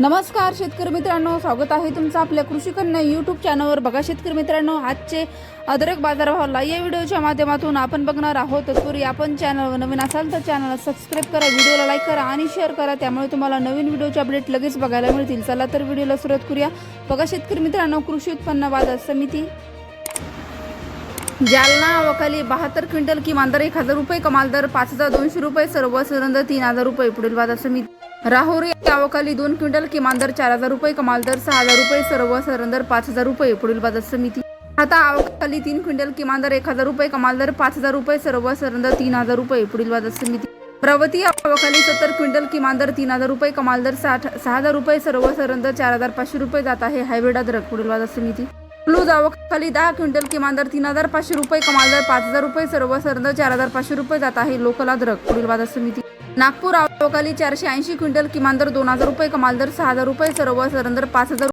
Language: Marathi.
नमस्कार शेतकरी मित्रांनो. स्वागत आहे तुमचं आपल्या कृषी कन्या यूट्यूब चॅनलवर बघा शेतकरी मित्रांनो आजचे अदरक बाजारभावाला या व्हिडिओच्या माध्यमातून आपण बघणार आहोत. तत्पूर्वी आपण चॅनलवर नवीन असाल तर चॅनलला सबस्क्राईब करा व्हिडिओला लाईक करा आणि शेअर करा. त्यामुळे तुम्हाला नवीन व्हिडिओचे अपडेट लगेच बघायला मिळतील. चला तर व्हिडिओला सुरुवात करूया. बघा शेतकरी मित्रांनो कृषी उत्पन्न बाजार समिती. जालना वखाली बहात्तर क्विंटल किमान दर एक हजार रुपये कमाल दर पाच हजार दोनशे रुपये सर्व दर तीन हजार रुपये. पुढील बाजार समिती. राहुरी यावखाली दोन क्विंटल किमान दर चार हजार रुपये कमाल दर सहा हजार रुपये सर्व दर पाच हजार रुपये पुढील बाजार समिती. आता आवकाली तीन क्विंटल किमान दर एक हजार रुपये कमाल दर पाच हजार रुपये सर्व दर तीन हजार रुपये पुढील बाजार समिती. प्रवती आवकाली सत्तर क्विंटल किमान दर तीन हजार रुपये कमाल दर साठ सहा हजार रुपये सर्व दर चार हजार पाचशे रुपये जात आहे हायब्रिड अद्रक पुढील बाजार समिती. क्लूज आवकाली दहा क्विंटल किमान दर तीन हजार पाचशे रुपये कमाल दर पाच हजार रुपये सर्व सरंद चार हजार पाचशे रुपये जात आहे लोकल अद्रक पुढील बाजार समिती. नागपूर अवकाली चारशे ऐंशी क्विंटल किमान दर दोन हजार रुपये कमाल दर सहा हजार रुपये सर्व सरंदर पाच हजार